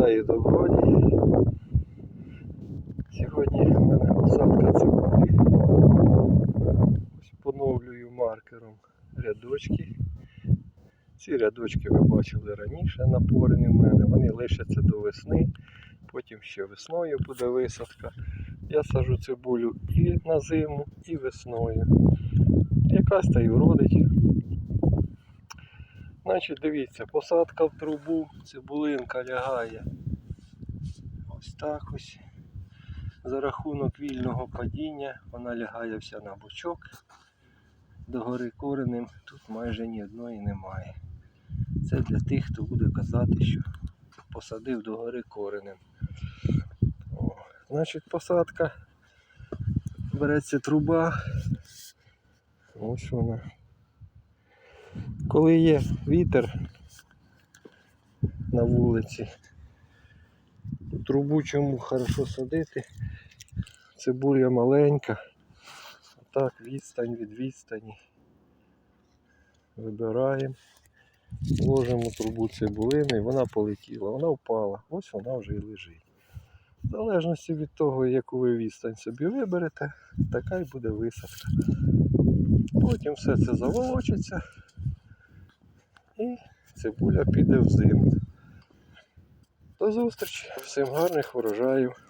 Вітаю добродій. Сьогодні в мене посадка цибулі. Ось поновлюю маркером рядочки. Ці рядочки ви бачили раніше напорені в мене, вони лишаться до весни, потім ще весною буде висадка. Я сажу цибулю і на зиму, і весною. Якась та й вродить. Значить, дивіться, посадка в трубу, цибулинка лягає. Ось так ось. За рахунок вільного падіння вона лягає вся на бочок. Догори коренем тут майже ні одної немає. Це для тих, хто буде казати, що посадив догори коренем. О, значить, посадка. Береться труба. Ось вона. Коли є вітер на вулиці, трубу чому хорошо садити. Цибуля маленька. Так, відстань від відстані. Вибираємо. Ложимо трубу цибулини вона полетіла. Вона впала. Ось вона вже і лежить. В залежності від того, яку ви відстань собі виберете, така й буде висадка. Потім все це заволочиться і цибуля піде в зиму. До зустрічі, всім гарних врожаїв.